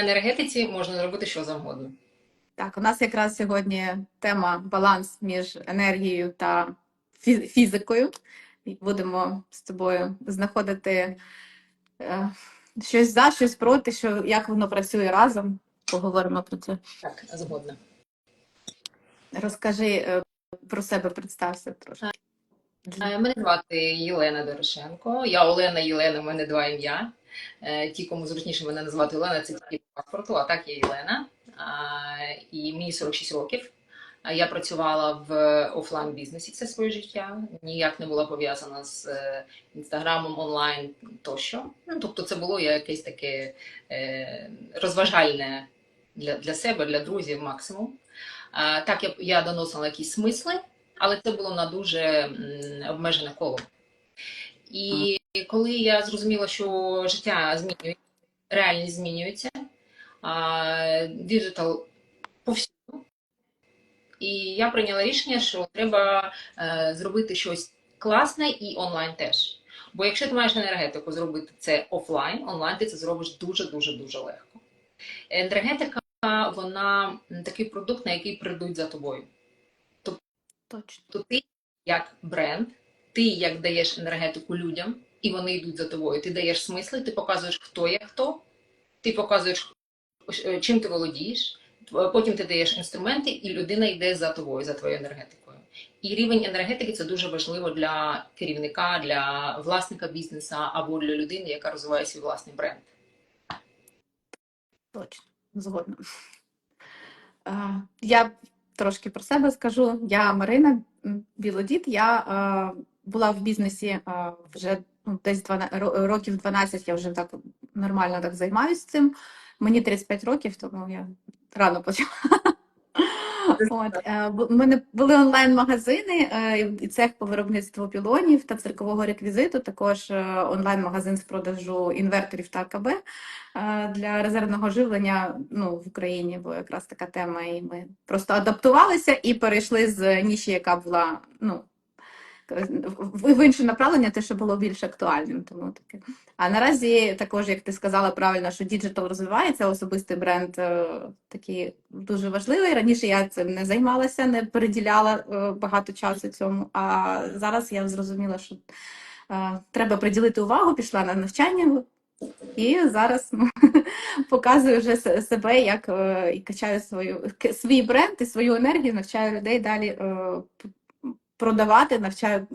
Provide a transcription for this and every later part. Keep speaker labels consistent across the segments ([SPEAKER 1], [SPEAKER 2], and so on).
[SPEAKER 1] енергетиці можна зробити що завгодно.
[SPEAKER 2] Так, у нас якраз сьогодні тема баланс між енергією та фізикою. Будемо з тобою знаходити е, щось за, щось проти, що, як воно працює разом. Поговоримо про це.
[SPEAKER 1] Так, згодна.
[SPEAKER 2] Розкажи е, про себе, представся трошки.
[SPEAKER 1] Е, Мене звати Єлена Дорошенко. Я Олена Єлена, в мене два ім'я. Е, Ті, кому зручніше мене назвати Олена, це тільки по паспорту, а так я Єлена. І мені 46 років. Я працювала в офлайн бізнесі все своє життя, ніяк не була пов'язана з е, інстаграмом, онлайн тощо. Ну, тобто, це було якесь таке розважальне для, для себе, для друзів максимум. Так, я, я доносила якісь смисли, але це було на дуже обмежене коло. І коли я зрозуміла, що життя змінюється, реальність змінюється, діджитал повсюду. І я прийняла рішення, що треба е, зробити щось класне і онлайн теж. Бо якщо ти маєш енергетику зробити це офлайн, онлайн ти це зробиш дуже дуже дуже легко. Енергетика вона такий продукт, на який прийдуть за тобою.
[SPEAKER 2] Точно.
[SPEAKER 1] То ти як бренд, ти як даєш енергетику людям, і вони йдуть за тобою. Ти даєш смисли, ти показуєш, хто є хто, ти показуєш, е, чим ти володієш, потім ти даєш інструменти, і людина йде за тобою, за твоєю енергетикою. І рівень енергетики це дуже важливо для керівника, для власника бізнесу або для людини, яка розвиває свій власний бренд.
[SPEAKER 2] Точно, згодна. Е, Я трошки про себе скажу. Я Марина м, Білодід. Я е, була в бізнесі е, вже ну, десь 12, ро- років 12, я вже так нормально так займаюся цим. Мені 35 років, тому я рано почала. От, е, в мене були онлайн-магазини е, і цех по виробництву пілонів та циркового реквізиту, також е, онлайн-магазин з продажу інверторів та АКБ е, для резервного живлення ну, в Україні, бо якраз така тема, і ми просто адаптувалися і перейшли з ніші, яка була ну, в інше направлення, те, що було більш актуальним. Тому таке. А наразі також, як ти сказала правильно, що діджитал розвивається, особистий бренд е, такий дуже важливий. Раніше я цим не займалася, не приділяла е, багато часу цьому. А зараз я зрозуміла, що е, треба приділити увагу, пішла на навчання. І зараз ну, показую вже себе, як і качаю свою свій бренд і свою енергію, навчаю людей далі е, продавати, навчаю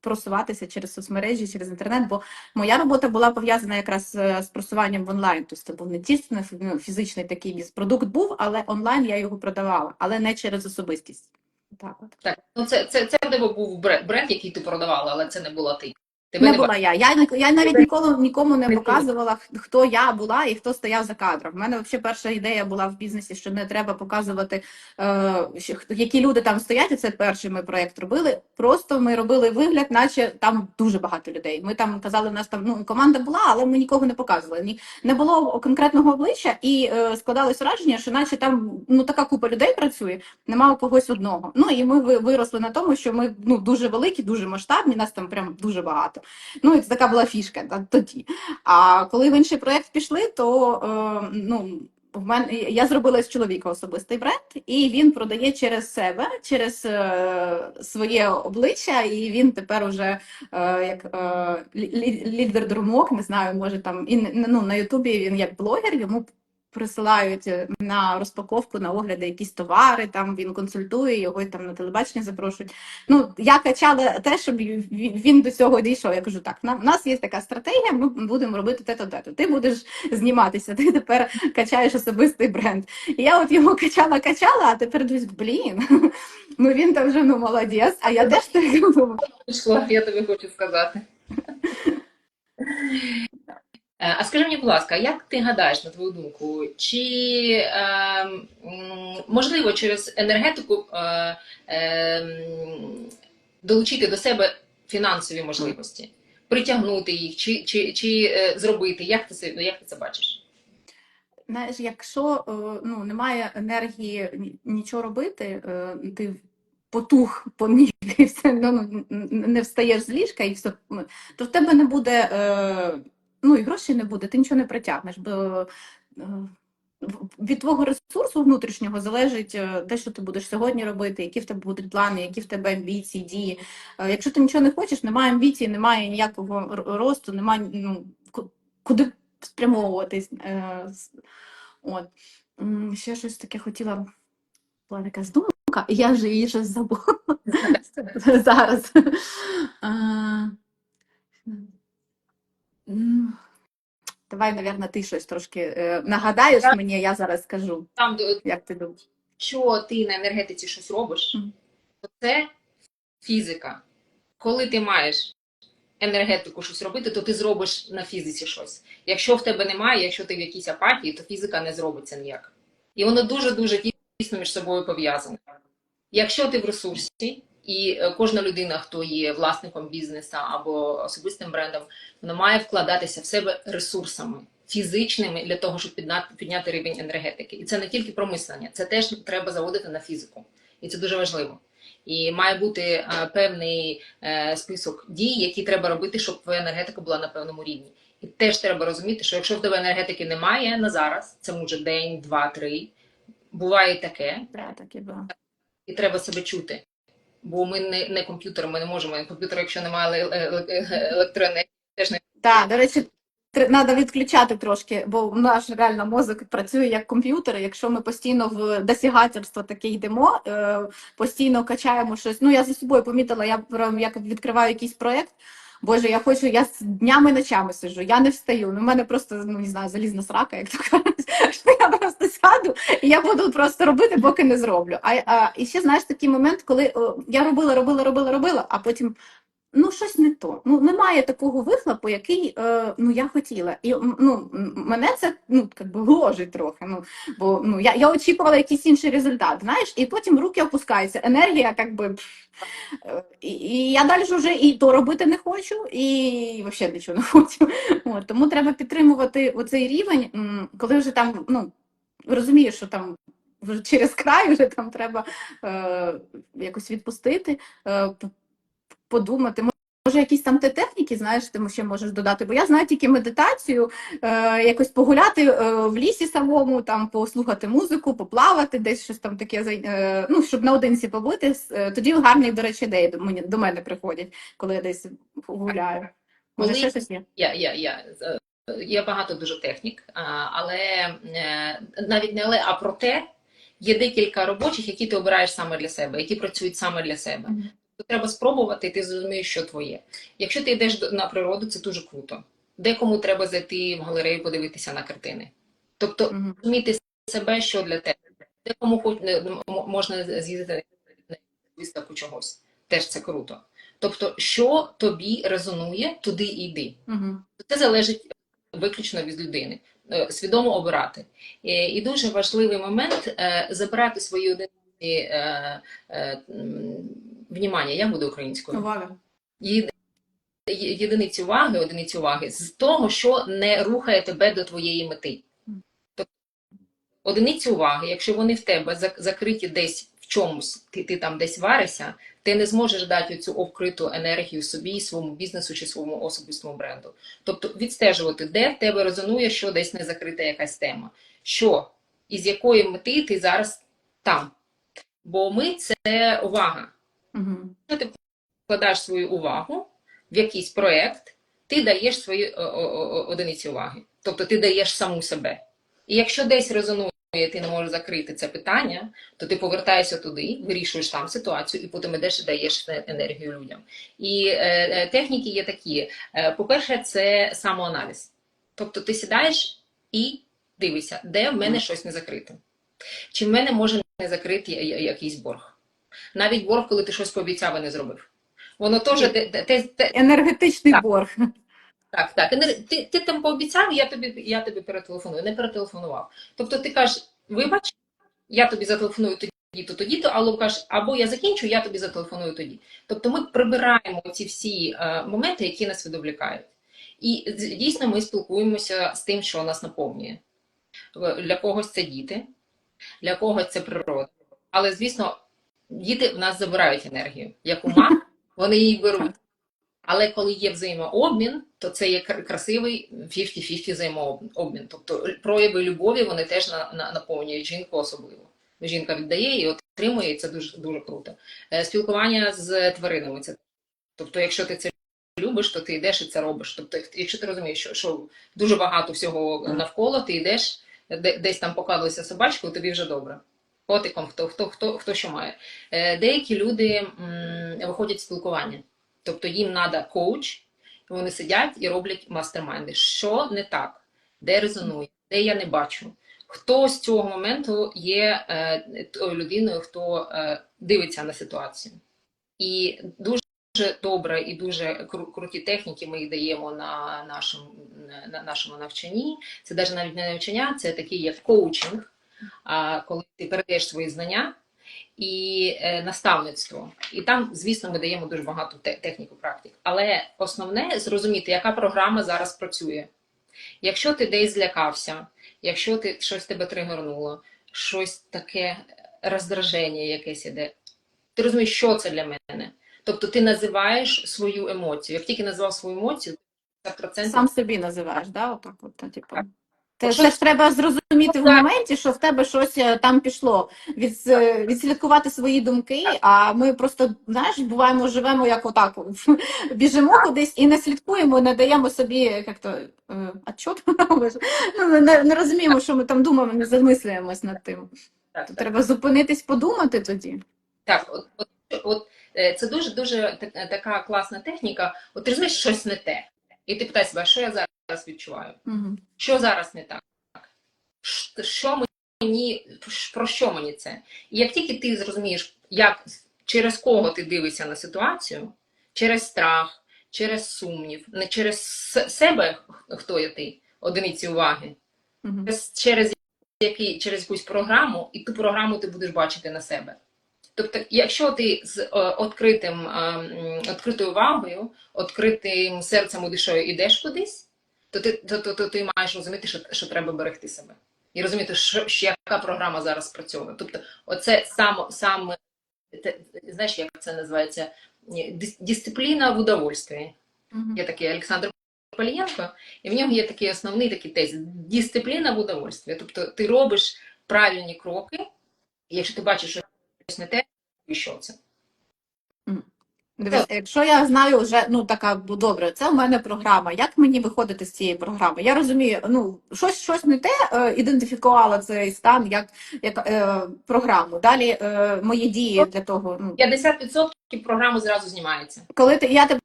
[SPEAKER 2] просуватися через соцмережі, через інтернет. Бо моя робота була пов'язана якраз е, з просуванням в онлайн. Тобто це був не дійсно ну, фізичний такий міст. продукт був, але онлайн я його продавала, але не через особистість. Так, от.
[SPEAKER 1] Так, ну це, це, це був бренд, бренд, який ти продавала, але це не була ти. Тебе
[SPEAKER 2] Не
[SPEAKER 1] не
[SPEAKER 2] була я. Я, я навіть ніколи нікому не показувала, хто я була і хто стояв за кадром. У мене взагалі перша ідея була в бізнесі, що не треба показувати, е, які люди там стоять. І це перший ми проєкт робили. Просто ми робили вигляд, наче там дуже багато людей. Ми там казали, у нас там ну, команда була, але ми нікого не показували. Ні, не було конкретного обличчя, і е, складалось враження, що наче там ну така купа людей працює, нема у когось одного. Ну і ми виросли на тому, що ми ну дуже великі, дуже масштабні, нас там прям дуже багато. Ну, і це така була фішка та- тоді. А коли в інший проєкт пішли, то е, ну, в мене я зробила з чоловіка особистий бренд, і він продає через себе, через е, своє обличчя, і він тепер уже е, як е, лі- лі- лідер друмок, не знаю, може там і ну, на Ютубі він як блогер, йому присилають е, на розпаковку, на огляди якісь товари, там він консультує, його там на телебачення запрошують. Ну, я качала те, щоб він до цього дійшов. Я кажу, так, на- нас є така стратегія, ми будемо робити те-то, те-то. Ти будеш зніматися, ти тепер качаєш особистий бренд. І я от його качала, качала, а тепер дивлюсь, блін, ну він там вже ну молодець, а я теж так думаю.
[SPEAKER 1] пішло, я тобі хочу сказати. Е, А скажи мені, будь ласка, як ти гадаєш, на твою думку, чи е, можливо через енергетику е, е, долучити до себе фінансові можливості, притягнути їх, чи, чи, чи е, зробити? Як ти це, як ти це бачиш?
[SPEAKER 2] Знаєш, якщо е, ну, немає енергії ні- нічого робити, ти потух, поміг, ну, ну, не встаєш з ліжка і все, то в тебе не буде, е, ну і грошей не буде, ти нічого не притягнеш, бо е, від твого ресурсу внутрішнього залежить е, те, що ти будеш сьогодні робити, які в тебе будуть плани, які в тебе амбіції, дії. Е, Якщо ти нічого не хочеш, немає амбіцій, немає ніякого росту, немає ну, куди спрямовуватись. От. Ще щось таке хотіла. Була якась думка, я вже її вже забула зараз. Давай, напевно, ти щось трошки е, нагадаєш
[SPEAKER 1] Так.
[SPEAKER 2] мені, я зараз скажу,
[SPEAKER 1] Там,
[SPEAKER 2] як ти думаєш.
[SPEAKER 1] якщо ти на енергетиці щось робиш,
[SPEAKER 2] Мгм.
[SPEAKER 1] то це фізика. Коли ти маєш енергетику щось робити, то ти зробиш на фізиці щось. Якщо в тебе немає, якщо ти в якійсь апатії, то фізика не зробиться ніяк. І воно дуже-дуже тісно між собою пов'язане. Якщо ти в ресурсі, і е, кожна людина, хто є власником бізнесу або особистим брендом, вона має вкладатися в себе ресурсами фізичними для того, щоб підняти, рівень енергетики. І це не тільки про мислення, це теж треба заводити на фізику. І це дуже важливо. І має бути е, певний е, список дій, які треба робити, щоб твоя енергетика була на певному рівні. І теж треба розуміти, що якщо в тебе енергетики немає на зараз, це може день, два, три. Буває таке,
[SPEAKER 2] Да, так і було.
[SPEAKER 1] і треба себе чути. Бо ми не, не комп'ютер, ми не можемо. Комп'ютер, якщо немає еле- еле- електроенергії, теж не
[SPEAKER 2] Так, до речі, треба відключати трошки, бо наш реально мозок працює як комп'ютер. Якщо ми постійно в досягательство таке йдемо, е, постійно качаємо щось. Ну, я за собою помітила, я як відкриваю якийсь проєкт. Боже, я хочу, я з днями ночами сижу, я не встаю. Ну, в мене просто ну не знаю, залізна срака, як то кажуть. що Я просто сяду і я буду просто робити, поки не зроблю. А, а і ще знаєш такий момент, коли о, я робила, робила, робила, робила, а потім ну щось не то. Ну немає такого вихлопу, який е, ну я хотіла. І ну мене це ну как би гложить трохи. Ну бо ну я, я очікувала якийсь інший результат. Знаєш, і потім руки опускаються. Енергія, як би. пф, е, І, і я далі вже і то робити не хочу, і взагалі нічого не хочу. От, тому треба підтримувати оцей рівень, коли вже там, ну розумієш, що там через край вже там треба е, якось відпустити, е, подумати. Може, якісь там те техніки, знаєш, ти ще можеш додати. Бо я знаю тільки медитацію, е, якось погуляти е, в лісі самому, там послухати музику, поплавати, десь щось там таке, е, ну, щоб наодинці побути. Е, Тоді гарні, до речі, ідеї до мені до мене приходять, коли я десь гуляю. Може, ще щось є?
[SPEAKER 1] Я, я, я. е, Є багато дуже технік, але е, навіть не але, а проте є декілька робочих, які ти обираєш саме для себе, які працюють саме для себе.
[SPEAKER 2] Мгм.
[SPEAKER 1] То треба спробувати, і ти зрозумієш, що твоє. Якщо ти йдеш на природу, це дуже круто. Декому треба зайти в галерею, подивитися на картини. Тобто розуміти себе, що для тебе. Декому хоч не можна з'їздити на виставку чогось. Теж це круто. Тобто, що тобі резонує, туди і йди.
[SPEAKER 2] Мгм.
[SPEAKER 1] Це залежить виключно від людини. Е, Свідомо обирати. І, і дуже важливий момент е, забирати свої одиниці е, е, м, внімання, як буде українською?
[SPEAKER 2] Увага.
[SPEAKER 1] Єдиниці уваги, одиниці уваги з того, що не рухає тебе до твоєї мети. Тобто одиниці уваги, якщо вони в тебе закриті десь в чомусь, ти, ти там десь варишся, ти не зможеш дати цю обкриту енергію собі, своєму бізнесу чи своєму особистому бренду. Тобто відстежувати, де в тебе резонує, що десь не закрита якась тема, що із якої мети ти зараз там. Бо ми це увага. Якщо ти вкладаєш свою увагу в якийсь проєкт, ти даєш свої одиниці уваги. Тобто ти даєш саму себе. І якщо десь резонує, ти не можеш закрити це питання, то ти повертаєшся туди, вирішуєш там ситуацію і потім ідеш і даєш енергію людям. І е, е, техніки є такі: Е, по-перше, це самоаналіз. Тобто ти сідаєш і дивишся, де в мене щось не закрите. Чи в мене може не закрити якийсь борг. Навіть борг, коли ти щось пообіцяв і не зробив. Воно теж те, те, те, те-
[SPEAKER 2] Енергетичний
[SPEAKER 1] Так.
[SPEAKER 2] борг.
[SPEAKER 1] так, так. Ти, ти там пообіцяв, я тобі, я тобі перетелефоную, не перетелефонував. Тобто ти кажеш, вибач, я тобі зателефоную тоді, то тоді, то або кажеш, або я закінчу, я тобі зателефоную тоді. Тобто ми прибираємо ці всі е, моменти, які нас відволікають. І дійсно ми спілкуємося з тим, що нас наповнює. Для когось це діти, для когось це природа. Але, звісно, діти в нас забирають енергію. Як ума, вони її беруть. Але коли є взаємообмін, то це є кр- красивий 50-50 взаємообмін. Тобто прояви любові вони теж на, на, наповнюють жінку особливо. Жінка віддає і отримує, і це дуже дуже круто. Е, Спілкування з тваринами це. Тобто, якщо ти це любиш, то ти йдеш і це робиш. Тобто, якщо ти розумієш, що, що дуже багато всього навколо, ти йдеш, де- десь там покладалися собачку, тобі вже добре. Котиком, хто, хто, хто, хто що має. Е, Деякі люди виходять в спілкування. Тобто їм треба коуч, вони сидять і роблять мастермайнди. Що не так, де резонує, де я не бачу. Хто з цього моменту є е, людиною, хто е, дивиться на ситуацію. І дуже добре і дуже круті техніки ми їх даємо на нашому, на нашому навчанні. Це навіть навіть не навчання, це такий як коучинг, коли ти передаєш свої знання і е, наставництво. І там, звісно, ми даємо дуже багато те- технік і практик. Але основне зрозуміти, яка програма зараз працює. Якщо ти десь злякався, якщо ти щось тебе тригернуло, щось таке роздраження якесь іде, ти розумієш, що це для мене. Тобто ти називаєш свою емоцію. Як тільки назвав свою емоцію, 100%
[SPEAKER 2] Сам собі називаєш, да? Отак, от, типу. Те,
[SPEAKER 1] Що-
[SPEAKER 2] ж треба зрозуміти в моменті, що в тебе щось е, там пішло. Від, е, відслідкувати свої думки, а ми просто, знаєш, буваємо, живемо як отак, біжимо кудись і не слідкуємо, не даємо собі як то, е, отчет, ну, не, не розуміємо, що ми там думаємо, не замислюємось над тим.
[SPEAKER 1] так, так.
[SPEAKER 2] треба зупинитись, подумати тоді.
[SPEAKER 1] Так, от, от, от це дуже дуже така класна техніка. От ти розумієш, щось не те. І ти питаєш себе, що я зараз відчуваю?
[SPEAKER 2] Угу.
[SPEAKER 1] Що зараз не так? Що мені, про що мені це? І як тільки ти зрозумієш, як, через кого ти дивишся на ситуацію, через страх, через сумнів, не через себе, хто є ти, одиниці уваги,
[SPEAKER 2] Угу.
[SPEAKER 1] через, через, який, через якусь програму, і ту програму ти будеш бачити на себе. Тобто, якщо ти з е, відкритим, е, відкритою увагою, відкритим серцем і душою йдеш кудись, то ти, то, то, то ти маєш розуміти, що, що треба берегти себе. І розуміти, що, що яка програма зараз працює. Тобто, оце саме, саме знаєш, як це називається? Дисципліна в удовольствии. Є такий Олександр Полієнко, і в нього є такий основний такий тезис дисципліна в удовольстві. Тобто ти робиш правильні кроки, і якщо ти бачиш, що і що це?
[SPEAKER 2] Дивись, якщо я знаю вже, ну така добре, це в мене програма. Як мені виходити з цієї програми? Я розумію, ну щось щось не те е, ідентифікувала цей стан як, як е, програму. Далі е, мої дії для того. Ну
[SPEAKER 1] 50% програми зразу знімається.
[SPEAKER 2] коли ти я тебе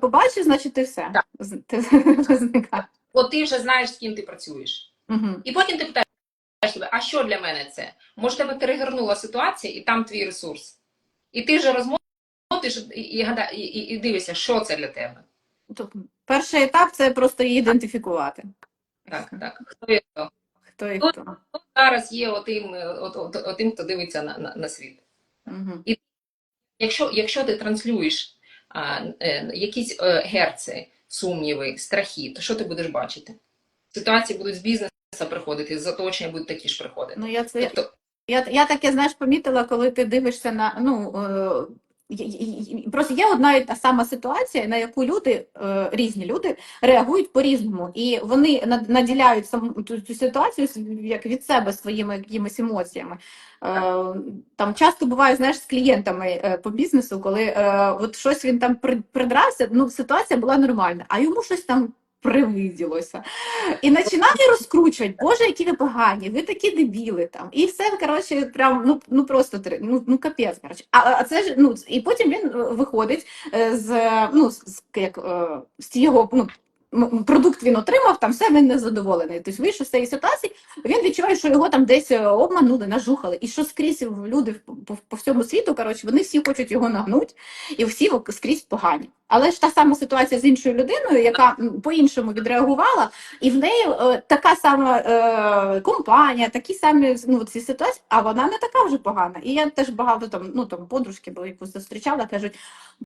[SPEAKER 2] побачу, значить ти все
[SPEAKER 1] Так.
[SPEAKER 2] Ти зникаєш.
[SPEAKER 1] От ти вже знаєш, з ким ти працюєш.
[SPEAKER 2] Угу.
[SPEAKER 1] І потім ти питаєш а що для мене це? Може, тебе перегорнула ситуація, і там твій ресурс. І ти вже розмотиш і, і, і, і, і дивишся, що це для тебе.
[SPEAKER 2] Тобто, перший етап це просто її ідентифікувати.
[SPEAKER 1] Так, так. Хто є хто?
[SPEAKER 2] Хто і
[SPEAKER 1] Ну,
[SPEAKER 2] хто.
[SPEAKER 1] Хто зараз є отим, е, от, от, отим, хто дивиться на, на, на світ.
[SPEAKER 2] Угу.
[SPEAKER 1] Якщо, якщо ти транслюєш а, е, якісь е, герци, сумніви, страхи, то що ти будеш бачити? Ситуації будуть з бізнесу приходити, з оточення будуть такі ж приходити.
[SPEAKER 2] Ну я це
[SPEAKER 1] Тобто,
[SPEAKER 2] Я, я таке, знаєш, помітила, коли ти дивишся на ну е, просто є одна і та сама ситуація, на яку люди, е, різні люди реагують по-різному, і вони наділяють саму цю, ситуацію як від себе своїми якимись емоціями. Е, там часто буває, знаєш, з клієнтами е, по бізнесу, коли от щось він там придрався, ну ситуація була нормальна, а йому щось там привиділося. І починає розкручувати, боже, які ви погані, ви такі дебіли там. І все, коротше, прям, ну, ну просто ну, ну капець, коротше. А, а це ж, ну, і потім він е, виходить е, з, ну, з, з- як, е, ну, продукт він отримав, там все, він незадоволений. Тобто вийшов з цієї ситуації, він відчуває, що його там десь е, обманули, нажухали. І що скрізь люди по, по, всьому світу, коротше, вони всі хочуть його нагнути, і всі скрізь погані. Але ж та сама ситуація з іншою людиною, яка по-іншому відреагувала, і в неї е, така сама е, компанія, такі самі ну, ці ситуації, а вона не така вже погана. І я теж багато там, ну там подружки, бо яку зустрічала, кажуть,